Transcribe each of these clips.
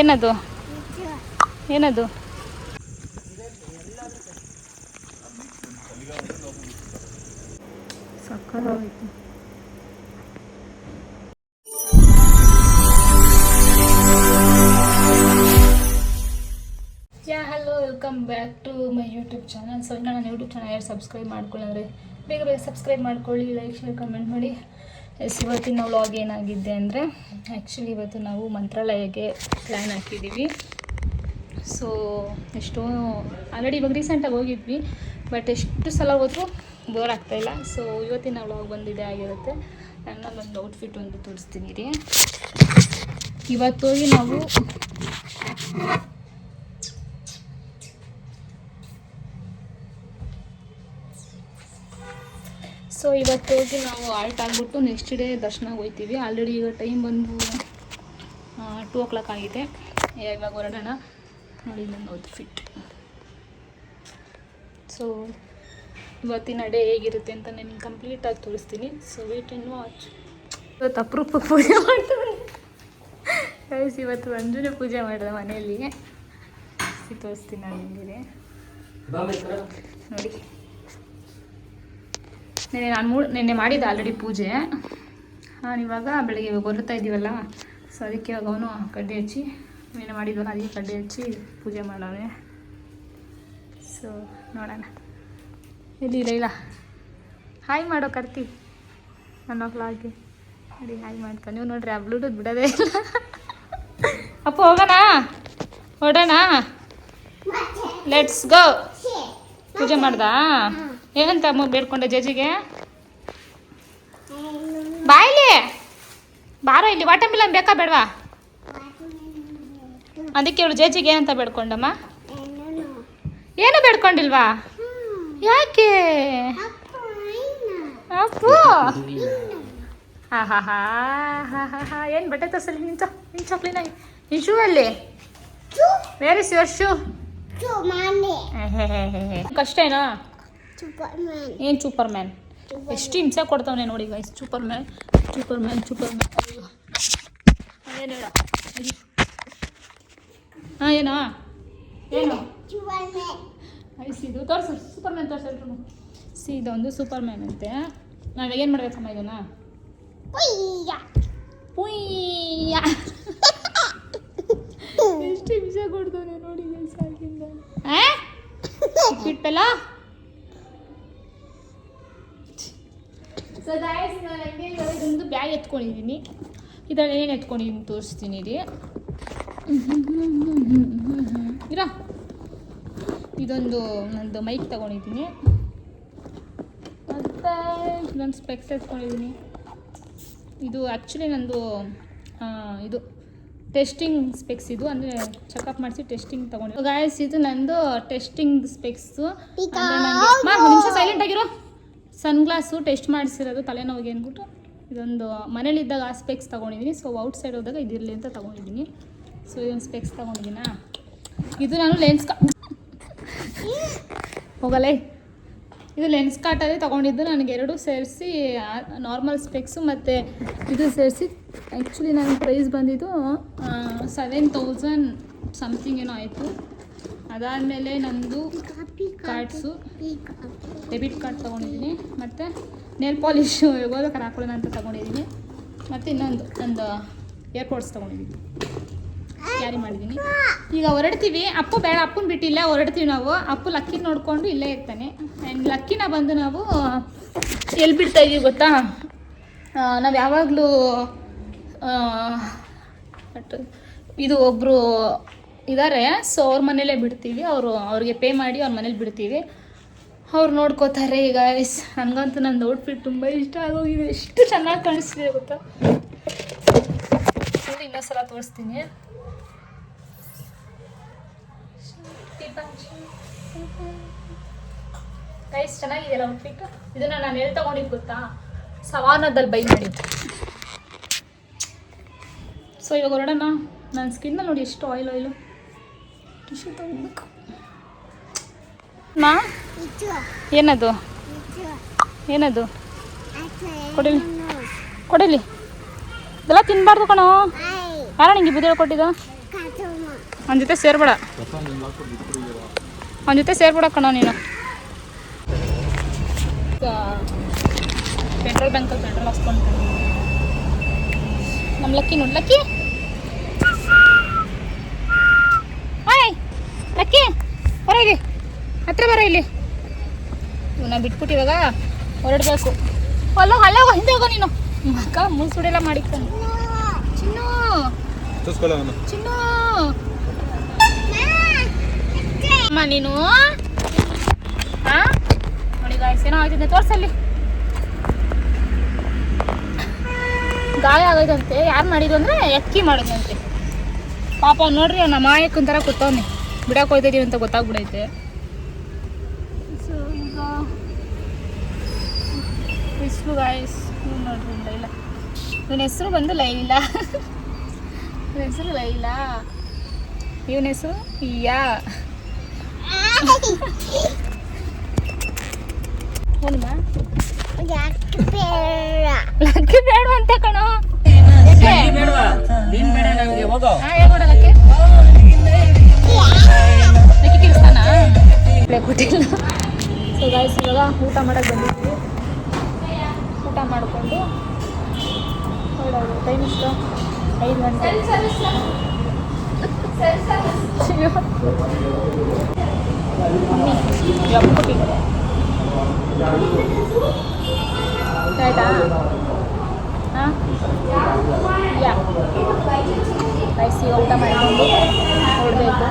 ಏನದು? ಏನದು? ಸಕ್ಕತ್ತಾಗೈತೆ yeah hello welcome back to my YouTube channel so ಇನ್ನು ನಾನು ಯೂಟ್ಯೂಬ್ ಚಾನಲ್ ಯಾರು ಸಬ್ಸ್ಕ್ರೈಬ್ ಮಾಡ್ಕೊಳ್ಳಂದ್ರೆ ಬೇಗ ಬೇಗ ಸಬ್ಸ್ಕ್ರೈಬ್ ಮಾಡ್ಕೊಳ್ಳಿ ಲೈಕ್ ಶೇರ್ ಕಮೆಂಟ್ ಮಾಡಿ. ಎಸ್, ಇವತ್ತಿನ ವ್ಲಾಗ್ ಏನಾಗಿದೆ ಅಂದರೆ ಆ್ಯಕ್ಚುಲಿ ಇವತ್ತು ನಾವು ಮಂತ್ರಾಲಯಕ್ಕೆ ಪ್ಲ್ಯಾನ್ ಹಾಕಿದ್ದೀವಿ ಸೊ ಎಷ್ಟೋ ಆಲ್ರೆಡಿ ಇವಾಗ ರೀಸೆಂಟಾಗಿ ಹೋಗಿದ್ವಿ ಬಟ್ ಎಷ್ಟು ಸಲ ಹೋದರೂ ಬೋರ್ ಆಗ್ತಾಯಿಲ್ಲ ಸೊ ಇವತ್ತಿನ ವ್ಲಾಗ್ ಬಂದಿದೆ ಆಗಿರುತ್ತೆ. ನನ್ನ ಒಂದು ಔಟ್ಫಿಟ್ ಒಂದು ತೋರಿಸ್ತೀನಿ ರೀ. ಇವತ್ತೋಗಿ ನಾವು ಸೊ ಇವತ್ತೋಗಿ ನಾವು ಆಲ್ಟ್ ಆಗಿಬಿಟ್ಟು ನೆಕ್ಸ್ಟ್ ಡೇ ದರ್ಶನ ಹೋಗ್ತೀವಿ ಆಲ್ರೆಡಿ ಈಗ ಟೈಮ್ ಬಂದು ಟೂ ಓ ಕ್ಲಾಕ್ ಆಗಿದೆ. ಇವಾಗ ಹೊರಡೋಣ. ನೋಡಿ ನನ್ನ ಔಟ್ಫಿಟ್ ಸೊ ಇವತ್ತಿನ ಡೇ ಹೇಗಿರುತ್ತೆ ಅಂತ ನಾನು ಕಂಪ್ಲೀಟಾಗಿ ತೋರಿಸ್ತೀನಿ. ಸೊ ವೇಟ್ ಆ್ಯಂಡ್ ವಾಚ್ ಇವತ್ತು ಅಪರೂಪ ಪೂಜೆ ಮಾಡ್ತಾರೆ. ಇವತ್ತು ರಂಜುನೆ ಪೂಜೆ ಮಾಡಿದೆ ಮನೆಯಲ್ಲಿ. ಸಿ ತೋರಿಸ್ತೀನಿ ನಾನು ನಿಮಗೆ. ನೋಡಿ. ನೆನೆ ನಾನು ಮೂ ನಿನ್ನೆ ಮಾಡಿದ್ದೆ ಆಲ್ರೆಡಿ ಪೂಜೆ. ನಾನು ಇವಾಗ ಬೆಳಗ್ಗೆ ಇವಾಗ ಬರುತ್ತಾ ಇದ್ದೀವಲ್ಲ ಸೊ ಅದಕ್ಕೆ ಇವಾಗ ಅವನು ಕಡ್ಡಿ ಹಚ್ಚಿ ನಿನ್ನೆ ಮಾಡಿದ್ವಲ್ಲ ಅದಕ್ಕೆ ಕಡ್ಡಿ ಹಚ್ಚಿ ಪೂಜೆ ಮಾಡೋಣ. ಸೊ ನೋಡೋಣ. ಎಲ್ಲಿ ಇಲ್ಲ ಹಾಯ್ ಮಾಡೋ ಕರ್ತಿ. ನನ್ನ ಫ್ಲಾಗ್ಗೆ ನೋಡಿ ಹಾಯ್ ಮಾಡ್ಕೊ. ನೀವು ನೋಡ್ರಿ ಆ ಬ್ಲೂಟೂತ್ ಬಿಡೋದೇ ಇಲ್ಲ. ಅಪ್ಪ ಹೋಗೋಣ? ಹೊಡೋಣ? ಲೆಟ್ಸ್ ಗೋ ಪೂಜೆ ಮಾಡ್ದಾ? ಏನಂತ ಅಮ್ಮ ಬೇಡ್ಕೊಂಡೆ ಜಜ್ಜಿಗೆ? ಬಾಯ್ಲಿ ಬಾರೋ ಇಲ್ಲಿ ವಾಟರ್ ಮಿಲನ್ ಬೇಕಾ ಬೇಡವಾ? ಅದಕ್ಕೆ ಇವಳು ಜಜ್ಜಿಗೆ ಏನಂತ ಬೇಡ್ಕೊಂಡಮ್ಮ? ಏನು ಬೇಡ್ಕೊಂಡಿಲ್ವಾ? ಯಾಕೆ? ಅಪ್ಪು. ಹಾ ಹಾ ಹಾ ಹಾ ಹಾ ಹಾ. ಏನು ಬಟ್ಟೆ ತೋರ್ಸಲಿ ನಿಂಚ ನಿನ್ ಚೊಕ್ಲಿನಾಗಿ ನಿನ್ ಶೂ ಅಲ್ಲಿ? ವೇರ್ ಇಸ್ ಯುವರ್ ಶೂ ಕಷ್ಟ ಏನಾ? ಏನು ಸೂಪರ್ ಮ್ಯಾನ್ ಎಷ್ಟು ಹಿಂಸೆ ಕೊಡ್ತಾವನೆ ನೋಡಿ guys superman superman superman ಏನು ಹೇಳ ಹಾಂ ಏನೋ? ಏನು? ಐಸ್ ಇದು ತೋರಿಸು. ಸೂಪರ್ ಮ್ಯಾನ್ ತೋರಿಸು ಎಲ್ರು ಸಿ ಇದೊಂದು ಸೂಪರ್ ಮ್ಯಾನ್ ಅಂತೆ. ನಾವು ಏನು ಮಾಡ್ಬೇಕಮ್ಮ ಇದನ್ನ? ಪುಯ್ಯ. ಎಷ್ಟು ಹಿಂಸೆ ಕೊಡ್ತಾನೆ ನೋಡಿ ಗೈಸ್ ಆಗಿಂದ. ಬಿಟ್ಟಲ್ಲ ಎತ್ಕೊಂಡಿದ್ದೀನಿ. ಇದರಲ್ಲಿ ಏನು ಎತ್ಕೊಂಡಿದ್ದೀನಿ ತೋರಿಸ್ತೀನಿ ರೀ ಇರ. ಇದೊಂದು ನಂದು ಮೈಕ್ ತಗೊಂಡಿದ್ದೀನಿ. ಮತ್ತು ಇದೊಂದು ಸ್ಪೆಕ್ಸ್ ಎತ್ಕೊಂಡಿದ್ದೀನಿ. ಇದು ಆ್ಯಕ್ಚುಲಿ ನಂದು ಇದು ಟೆಸ್ಟಿಂಗ್ ಸ್ಪೆಕ್ಸ್ ಇದು. ಅಂದರೆ ಚೆಕಪ್ ಮಾಡಿಸಿ ಟೆಸ್ಟಿಂಗ್ ತಗೊಂಡು ಗಾಯಸ್ ಇದು ನಂದು ಟೆಸ್ಟಿಂಗ್ ಸ್ಪೆಕ್ಸು ನಿಮಿಷ ಸೈಲೆಂಟ್ ಆಗಿರೋ. ಸನ್ ಗ್ಲಾಸು ಟೆಸ್ಟ್ ಮಾಡಿಸಿರೋದು ತಲೆನೋವಿಗೆ ಅಂದ್ಬಿಟ್ಟು. ಇದೊಂದು ಮನೇಲಿದ್ದಾಗ ಆ ಸ್ಪೆಕ್ಸ್ ತೊಗೊಂಡಿದ್ದೀನಿ ಸೊ ಔಟ್ ಸೈಡ್ ಹೋದಾಗ ಇದಿರಲಿ ಅಂತ ತೊಗೊಂಡಿದ್ದೀನಿ ಸೊ ಇದೊಂದು ಸ್ಪೆಕ್ಸ್ ತೊಗೊಂಡಿದ್ದೀನಾ ಇದು ನಾನು ಲೆನ್ಸ್ ಕಾ ಹೋಗಲೇ. ಇದು ಲೆನ್ಸ್ ಕಾಟಲ್ಲಿ ತೊಗೊಂಡಿದ್ದು ನನಗೆ ಎರಡು ಸೇರಿಸಿ ನಾರ್ಮಲ್ ಸ್ಪೆಕ್ಸು ಮತ್ತು ಇದು ಸೇರಿಸಿ. ಆ್ಯಕ್ಚುಲಿ ನನ್ನ ಪ್ರೈಸ್ ಬಂದಿದ್ದು ಸೆವೆನ್ ತೌಸಂಡ್ ಸಮಥಿಂಗ್ ಏನೋ ಆಯಿತು. ಅದಾದಮೇಲೆ ನಂದು ಕಾರ್ಡ್ಸು ಡೆಬಿಟ್ ಕಾರ್ಡ್ ತೊಗೊಂಡಿದ್ದೀನಿ ಮತ್ತು ನೇಲ್ ಪಾಲಿಶು ಹೋಗ್ಬೇಕಾದ್ರೆ ಹಾಕೊಳ್ಳೋಣ ಅಂತ ತೊಗೊಂಡಿದ್ದೀನಿ ಮತ್ತು ಇನ್ನೊಂದು ನಂದು ಏರ್ಪೋರ್ಟ್ಸ್ ತೊಗೊಂಡಿದ್ದೀನಿ ಕ್ಯಾರಿ ಮಾಡಿದ್ದೀನಿ ಈಗ ಹೊರಡ್ತೀವಿ. ಅಪ್ಪು ಬೇಡ, ಅಪ್ಪನ ಬಿಟ್ಟಿಲ್ಲ. ಹೊರಡ್ತೀವಿ ನಾವು. ಅಪ್ಪು ಲಕ್ಕಿನ ನೋಡಿಕೊಂಡು ಇಲ್ಲೇ ಇರ್ತಾನೆ. ಆ್ಯಂಡ್ ಲಕ್ಕಿನ ಬಂದು ನಾವು ಎಲ್ಲಿ ಬಿಡ್ತಾ ಇದೀವಿ ಗೊತ್ತಾ? ನಾವು ಯಾವಾಗಲೂ ಇದು ಒಬ್ಬರು ಇದ್ದಾರೆ ಸೊ ಅವ್ರ ಮನೇಲೇ ಬಿಡ್ತೀವಿ. ಅವರು, ಅವ್ರಿಗೆ ಪೇ ಮಾಡಿ ಅವ್ರ ಮನೇಲಿ ಬಿಡ್ತೀವಿ. ಅವ್ರು ನೋಡ್ಕೋತಾರೆ ಈಗ ಎಸ್ ನನಗಂತೂ ನನ್ನ ಔಟ್ಫಿಟ್ ತುಂಬ ಇಷ್ಟ ಆಗೋಗಿದೆ. ಎಷ್ಟು ಚೆನ್ನಾಗಿ ಕಾಣಿಸ್ತಿದೆ ಗೊತ್ತಾ? ಇನ್ನೊಂದು ಸಲ ತೋರಿಸ್ತೀನಿ. ಗೈಸ್ ಚೆನ್ನಾಗಿದೆಯಲ್ಲ ಔಟ್ಫಿಟ್ ಇದನ್ನ ನಾನು ಎಲ್ಲಿ ತಗೊಂಡಿದ್ದು ಗೊತ್ತಾ? ಸವಾನದಲ್ಲಿ ಬೈ ಮಾಡಿದ್ದು. ಸೊ ಇವಾಗ ಹೊರಡೋಣ ನನ್ನ ಸ್ಕಿನ್ನ ನೋಡಿ ಎಷ್ಟು ಆಯಿಲ್ ಆಯಿಲು ಟಿಶ್ಯೂ ತಗೋಬೇಕು. ಮಾ? ಏನದು? ಏನದು? ಕೊಡಲಿ. ಕೊಡಿಲಿ. ಇದೆಲ್ಲ ತಿನ್ಬಾರ್ದು ಕಣೋ. ಯಾರ ನಿಂಗೆ ಬುದ್ಧಿ ಕೊಟ್ಟಿದ್ದು ಅವನ ಜೊತೆ ಸೇರ್ಬೇಡ. ಅವನ ಜೊತೆ ಸೇರ್ಬೇಡ ಕಣೋ ನೀನು. ಪೆಟ್ರೋಲ್ ಬ್ಯಾಂಕಲ್ಲಿ ಪೆಟ್ರೋಲ್ ಹಾಕ್ಸ್ಕೊಂಡು ನಮ್ಮ ಲಕ್ಕಿ ನೋಡಿ ಲಕ್ಕಿ. Hi lucky. ಇಲ್ಲಿ ಹತ್ರ ಬರ ಇಲ್ಲಿ. ಇವನ್ನ ಬಿಟ್ಬಿಟ್ಟು ಇವಾಗ ಹೊರಡ್ಬೇಕು. ಅಲ್ಲೋ ಅಲ್ಲೋ ಹಿಂದೆ ಹೋಗೋ ನೀನು. ಮಕ್ಕ ಅಕ್ಕ ಮುಸುಡೆಲ್ಲ ಮಾಡಿಕೊಂಡು ಚಿನ್ನು ಚಿನ್ನು. ಅಮ್ಮ ನೀನು? ಹಾ ನೋಡಿ ಗಾಯಸ್ ಏನೋ ಆಗ್ತಿದ್ದೆ ತೋರ್ಸಲ್ಲಿ. ಗಾಯ ಆಗೈತಂತೆ ಯಾರು ಮಾಡಿದ್ರು ಅಂದ್ರೆ ಎಕ್ಕಿ ಮಾಡಿದಂತೆ ಪಾಪ ನೋಡ್ರಿ ಅವ್ನ ಮಾಯಕ್ಕೊಂಥರ ಥರ ಕೂತವ್ನೆ ಬಿಡಕ್ಕೆ ಹೋಯ್ತಿದೀವಿ ಅಂತ ಗೊತ್ತಾಗ್ಬಿಡೈತೆ ಸೊ ಈಗ ಬಿಸಿಲು ಗಾಯಸ್ ನೋಡ್ರಿ ಇಲ್ಲ. ಇವನ ಹೆಸರು ಬಂದು ಲೈಲಾ. ಇವನ ಹೆಸರು ಲೈಲಾ. ಇವನ ಹೆಸರು ಇಯಾ ಲಕ್ಕಿ ಬೇಡ ಅಂತ ಕಣೋ. ಸೊ ಗಾಯ್ಸ್ ಇವಾಗ ಊಟ ಮಾಡಕ್ಕೆ ಬಂದಿದ್ವಿ ಮಾಡಿಕೊಂಡು ಹೊರಡೋದು ಟೈಮ್ ಇಷ್ಟು? ಐದು ಗಂಟೆ. ಅಯ್ಯೋ. ಮಮ್ಮಿ, ಇವಾಗ ಕೊಟ್ಟಿ. ಆಯ್ತಾ? ಹಾಂ? ಯಾ. ರೈಸ್ ಈಗ ಊಟ ಮಾಡಿಕೊಂಡು ಹೊರಡಬೇಕು.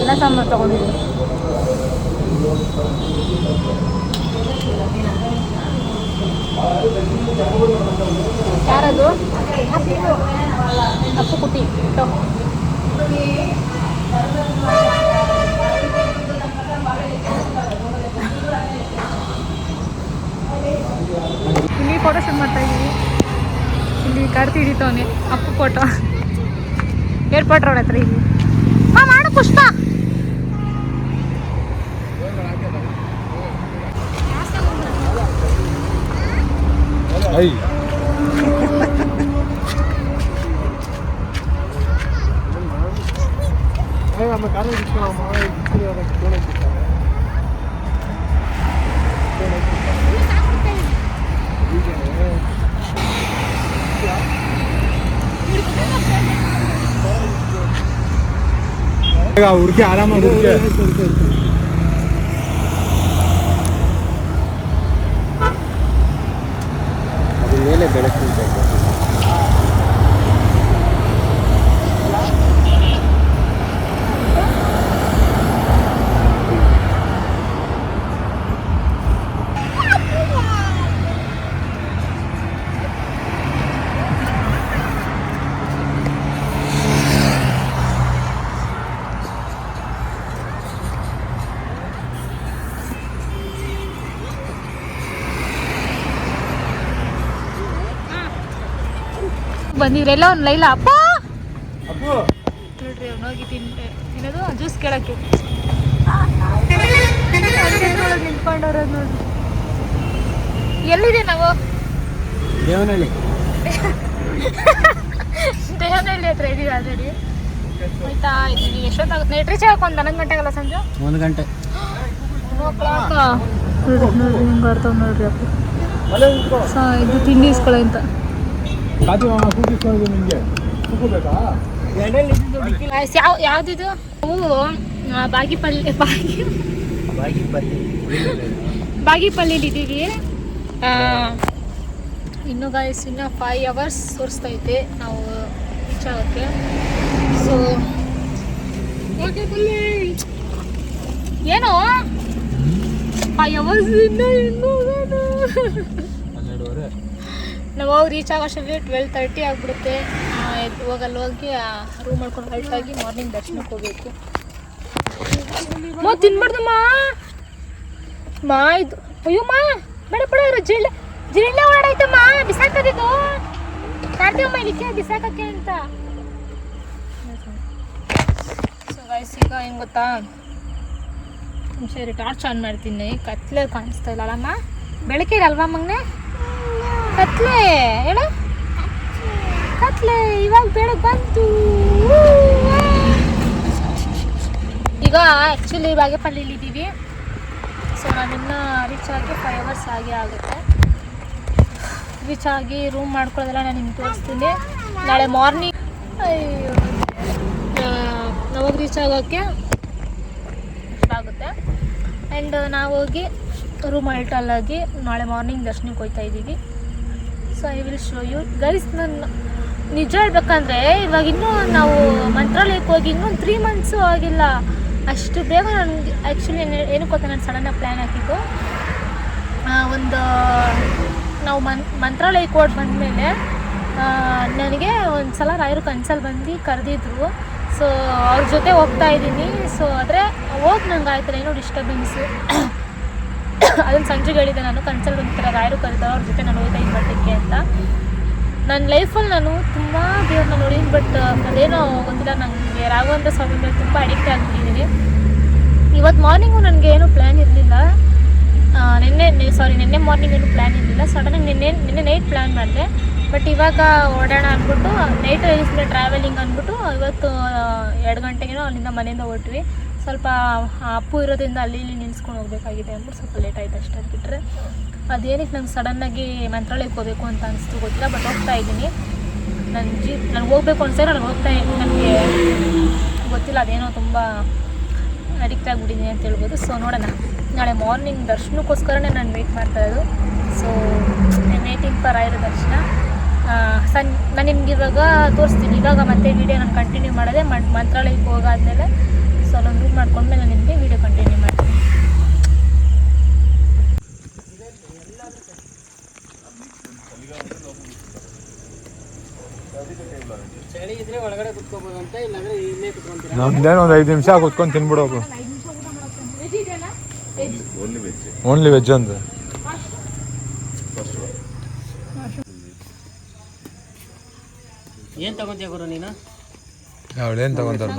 ಎಲ್ಲ ಸಾಂಬಾರು ತೊಗೊಂಡಿದ್ದೀನಿ. ಯಾರದು? ಅಪ್ಪು ಕುಟಿ. ಇಲ್ಲಿ ಫೋಟೋ ಶೂಟ್ ಮಾಡ್ತಾ ಇದ್ದೀವಿ ಇಲ್ಲಿ ಕಾರ್ತಿ ಹಿಡಿತವನೆ ಅಪ್ಪು ಫೋಟೋ ಏರ್ಪೋರ್ಟ್ ರೋಡ್ ಹತ್ರ ಇಲ್ಲಿ ಹಾ ಮಾಡು ಪುಷ್ಪ ಹುಡುಗಿ ಆರಾಮಾಗಿ ಹುಡುಗಿ ಅದ್ರ ಮೇಲೆ ಬೆಳಕು ಬಂದಿದ್ರೆಲ್ಲ ಒಂದು ಲೈಲ ಅಪ್ಪ! ಅಪ್ಪು! ನೋಡ್ರಿ ಅವ್ನು ಹೋಗಿ ತಿಂತೆ ಏನದು ಜ್ಯೂಸ್ ಕೇಳಕ್ಕೆ. ನೋಡ್ರಿ. ಎಲ್ಲಿದೆ ನಾವು? ದೇವನಹಳ್ಳಿ. ದೇವನಹಳ್ಳಿ ಹತ್ರ ಇದೀವಿ ಆಲ್ರೆಡಿ ಆಯ್ತಾ ಇದೀವಿ ಎಷ್ಟೊತ್ತಾಗುತ್ತೆ? ನೈಟ್ ರೀಚ್ ಆಗಕ್ಕೆ ಒಂದು ಹನ್ನೊಂದು ಗಂಟೆಗಲ್ಲ ಸಂಜೆ? ಒಂದು ಗಂಟೆ. ನೋಡ್ರಿ ಹಿಂಗೆ ಬರ್ತವೆ ನೋಡ್ರಿ ಅಪ್ಪ. ಸಾ ಇದು ತಿಂಡಿ ಇಸ್ಕೊಳ್ಳೋ ಅಂತ. ಕಾಜು ಮಾಮ ಕೂಗಿಸ್ಕೊಂಡು ನಿಮಗೆ ಕೂಗಬೇಕಾ ಗಾಯ್ಸ್ ಯಾವ ಯಾವ್ದಿದು ಬಾಗಿಪಲ್ಲಿ ಬಾಗಿ ಬಾಗಿಪಲ್ಲಿಲಿ ಇದ್ದೀವಿ ಆ, ಇನ್ನು ಗಾಯ್ಸ್ ಇನ್ನು ಫೈವ್ ಅವರ್ಸ್ ತೋರಿಸ್ತೈತೆ ನಾವು ರೀಚ್ ಆಗೋಕ್ಕೆ ಸೊ ಏನು? ಫೈವ್ ಅವರ್ಸ್ ಇನ್ನು ಇನ್ನೂ. ನಾವು ಹೋಗಿ ರೀಚ್ ಆಗೋಷ್ಟರಲ್ಲಿ ಟ್ವೆಲ್ ತರ್ಟಿ ಆಗಿಬಿಡುತ್ತೆ. ಎದ್ದು ಹೋಗಲ್ಲಿ ಹೋಗಿ ರೂಮ್ ಮಾಡ್ಕೊಂಡು ಹೊಲ್ಟ್ ಆಗಿ ಮಾರ್ನಿಂಗ್ ದರ್ಶನಕ್ಕೆ ಹೋಗ್ಬೇಕು. ಮಾ, ತಿನ್ಬಾರ್ದಮ್ಮ. ಮಾ, ಇದು, ಅಯ್ಯೋ ಮಾ, ಬೇಡ ಬೇಡ ಜಿರಳೆ ಜಿಳ್ಳೆ ಓಡಾಡೈತಮ್ಮ ಬಿಸಾಕದಿದ್ದು ಕಾರ್ತಿವಮ್ಮ ಇದಕ್ಕೆ ಬಿಸಾಕಕ್ಕೆ ಅಂತ. ಗೈಸ್ ಈಗ ಹೆಂಗ್ ಗೊತ್ತಾ? ಸರಿ ಟಾರ್ಚ್ ಆನ್ ಮಾಡ್ತೀನಿ. ಕತ್ಲೆ ಕಾಣಿಸ್ತಾ ಇಲ್ಲ ಅಲ್ಲಮ್ಮ ಬೆಳಕಿರಲ್ವಾ ಮಗ್ನೆ? ಕತ್ಲೆ, ಹೇಳು. ಕತ್ಲೆ, ಇವಾಗ ಬೆಳಗ್ಗೆ ಬಂತು. ಈಗ ಆ್ಯಕ್ಚುಲಿ ಬಾಗೇಪಲ್ಲಿಲಿ ಇದ್ದೀವಿ ಸೊ ನಾನಿನ್ನ ರೀಚ್ ಆಗಿ ಫೈವ್ ಅವರ್ಸ್ ಆಗಿ ಆಗುತ್ತೆ. ರೀಚ್ ಆಗಿ ರೂಮ್ ಮಾಡ್ಕೊಳ್ಳೋದೆಲ್ಲ ನಾನು ನಿಮ್ಗೆ ತೋರಿಸ್ತೀನಿ. ನಾಳೆ ಮಾರ್ನಿಂಗ್ ಅಯ್ಯೋ ನಾವಾಗ ರೀಚ್ ಆಗೋಕ್ಕೆ ಆಗುತ್ತೆ. ಆ್ಯಂಡ್ ನಾವು ಹೋಗಿ ರೂಮ್ ಅಲ್ಟಲ್ಲಾಗಿ ನಾಳೆ ಮಾರ್ನಿಂಗ್ ದರ್ಶನಕ್ಕೆ ಹೋಗ್ತಾ ಇದ್ದೀವಿ so I will show you guys ನನ್ನ ನಿಜ ಹೇಳ್ಬೇಕಂದ್ರೆ ಇವಾಗ ಇನ್ನೂ ನಾವು ಮಂತ್ರಾಲಯಕ್ಕೆ ಹೋಗಿ ಇನ್ನೂ ತ್ರೀ ಮಂತ್ಸು ಆಗಿಲ್ಲ. ಅಷ್ಟು ಬೇಗ ನನಗೆ ಆ್ಯಕ್ಚುಲಿ ಏನಕ್ಕೆ ಗೊತ್ತಾ ನಾನು ಸಡನ್ನಾಗಿ ಪ್ಲ್ಯಾನ್ ಹಾಕಿದ್ದು ಒಂದು, ನಾವು ಮನ್, ಮಂತ್ರಾಲಯಕ್ಕೆ ಓಡಿ ಬಂದಮೇಲೆ ನನಗೆ ಒಂದು ಸಲ ರಾಯರು ಕನ್ಸಲ್ಲಿ ಬಂದು ಕರೆದಿದ್ರು. ಸೊ ಅವ್ರ ಜೊತೆ ಹೋಗ್ತಾ ಇದ್ದೀನಿ. ಸೊ ಆದರೆ ಹೋಗಿ ನಂಗೆ ಆಯ್ತಲ್ಲ, ಏನೋ ಡಿಸ್ಟರ್ಬೆನ್ಸು ಅದನ್ನು ಸಂಜೆಗೆ ಹೇಳಿದೆ ನಾನು ಕನ್ಸಲ್ಲಿ ಒಂಥರ ರಾಯರು ಕರೀತಾರೆ ಅವ್ರ ಜೊತೆ ನಾನು ಹೋಗ್ತಾ ಇದು ಮಠಕ್ಕೆ ಅಂತ. ನನ್ನ ಲೈಫಲ್ಲಿ ನಾನು ತುಂಬ ದೇವ್ರನ್ನ ನೋಡಿದ್ದೀನಿ ಬಟ್ ಅದೇನೋ ಗೊತ್ತಿಲ್ಲ ನನಗೆ ರಾಘವೇಂದ್ರ ಸ್ವಾಮಿ ಮೇಲೆ ತುಂಬ ಅಡಿಕ್ಟ್ ಆಗಿಬಿಟ್ಟಿದ್ದೀನಿ ಇವತ್ತು ಮಾರ್ನಿಂಗು ನನಗೆ ಏನು ಪ್ಲ್ಯಾನ್ ಇರಲಿಲ್ಲ. ನಿನ್ನೆ ಸಾರಿ ನಿನ್ನೆ ಮಾರ್ನಿಂಗ್ ಏನು ಪ್ಲ್ಯಾನ್ ಇರಲಿಲ್ಲ. ಸಡನ್ನಾಗಿ ನಿನ್ನೆ ನಿನ್ನೆ ನೈಟ್ ಪ್ಲ್ಯಾನ್ ಮಾಡಿದೆ. ಬಟ್ ಇವಾಗ ಓಡೋಣ ಅಂದ್ಬಿಟ್ಟು ನೈಟ್ ಇಲ್ಲಿಂದ ಟ್ರಾವೆಲಿಂಗ್ ಅಂದ್ಬಿಟ್ಟು ಇವತ್ತು ಎರಡು ಗಂಟೆಗೇನೋ ಅಲ್ಲಿಂದ ಮನೆಯಿಂದ ಹೊರಟ್ವಿ. ಸ್ವಲ್ಪ ಅಪ್ಪು ಇರೋದ್ರಿಂದ ಅಲ್ಲಿ ಇಲ್ಲಿ ನಿಲ್ಸ್ಕೊಂಡು ಹೋಗ್ಬೇಕಾಗಿದೆ ಅಂದ್ಬಿಟ್ಟು ಸ್ವಲ್ಪ ಲೇಟ್ ಆಯ್ತು ಅಷ್ಟೇ ಅದು ಬಿಟ್ಟರೆ ಅದೇನಕ್ಕೆ ನಂಗೆ ಸಡನ್ನಾಗಿ ಮಂತ್ರಾಲಯಕ್ಕೆ ಹೋಗಬೇಕು ಅಂತ ಅನಿಸ್ತು ಗೊತ್ತಿಲ್ಲ ಬಟ್ ಹೋಗ್ತಾ ಇದ್ದೀನಿ. ನನ್ನ ಜೀ ನನಗೆ ಹೋಗ್ಬೇಕು ಅನ್ಸಿದ್ರೆ ನನಗೆ ಹೋಗ್ತಾ ನನಗೆ ಗೊತ್ತಿಲ್ಲ, ಅದೇನೋ ತುಂಬ ಅಡಿಕ್ಟ್ ಆಗಿಬಿಟ್ಟಿದ್ದೀನಿ ಅಂತ ಹೇಳ್ಬೋದು. ಸೊ ನೋಡೋಣ. ನಾಳೆ ಮಾರ್ನಿಂಗ್ ದರ್ಶನಕ್ಕೋಸ್ಕರನೇ ನಾನು ವೆಯ್ಟ್ ಮಾಡ್ತಾ ಇರೋದು. ಸೊ ವೇಟಿಂಗ್ ಫಾರ್ ಆಯಿರೋ ದರ್ಶನ. ಸನ್, ನಾನು ನಿಮ್ಗೆ ಇವಾಗ ತೋರಿಸ್ತೀನಿ. ಇವಾಗ ಮತ್ತೆ ವೀಡಿಯೋ ನಾನು ಕಂಟಿನ್ಯೂ ಮಾಡೋದೆ ಮಂತ್ರಾಲಯಕ್ಕೆ ಹೋಗಾದ್ಮೇಲೆ ಮೇಲೆ ಮಾಡ್ಕೊಂಡ್ಮೇಲೆ ನಾನು ನಿಮಗೆ ವಿಡಿಯೋ ಕಂಟಿನ್ಯೂ ಮಾಡ್ತೀನಿ. ಚಳಿ ಇದ್ರೆ ಒಳಗಡೆ ಕುತ್ಕೋಬೋದಂತ ಇಲ್ಲಾಂದ್ರೆ ಇಲ್ಲೇ ಕುತ್ಕೊಂತೀರ ನಮ್ದೇನು ಒಂದು ಐದು ನಿಮಿಷ ಕುತ್ಕೊಂಡು ತಿನ್ಬಿಡೋಕು ಓನ್ಲಿ ವೆಜ್ ಅಂತ ಏನು ತಗೊಂತೀಯ ಗುರು ನೀನು? ಅವಳೇನು ತಗೊಂತಾರೆ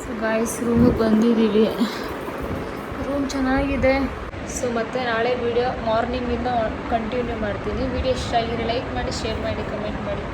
ಸೊ ಗಾಯ್ಸ್ ರೂಮ್ ಬಂದಿದ್ದೀವಿ. ರೂಮ್ ಚೆನ್ನಾಗಿದೆ. ಸೊ ಮತ್ತೆ ನಾಳೆ ವಿಡಿಯೋ ಮಾರ್ನಿಂಗಿಂದ ಕಂಟಿನ್ಯೂ ಮಾಡ್ತೀನಿ. ವಿಡಿಯೋ ಇಷ್ಟ ಆಗಿದ್ರೆ ಲೈಕ್ ಮಾಡಿ ಶೇರ್ ಮಾಡಿ ಕಮೆಂಟ್ ಮಾಡಿ.